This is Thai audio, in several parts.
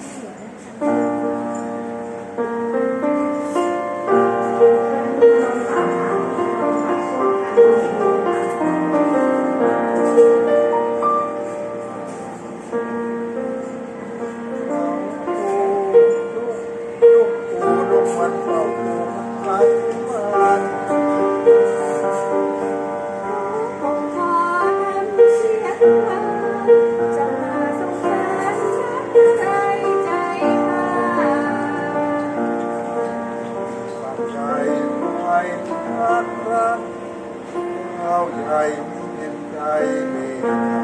四。嗯 I, and I may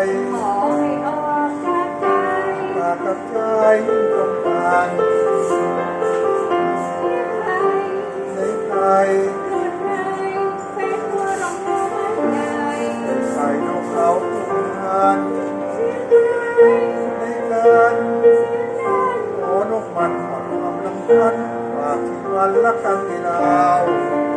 ขอให้ออกจากปากกับใจตรงกันในใครใส่นกเขาทุกงานใจการขอนกมันขอความลำพันฝากที่วันละกันที่เรา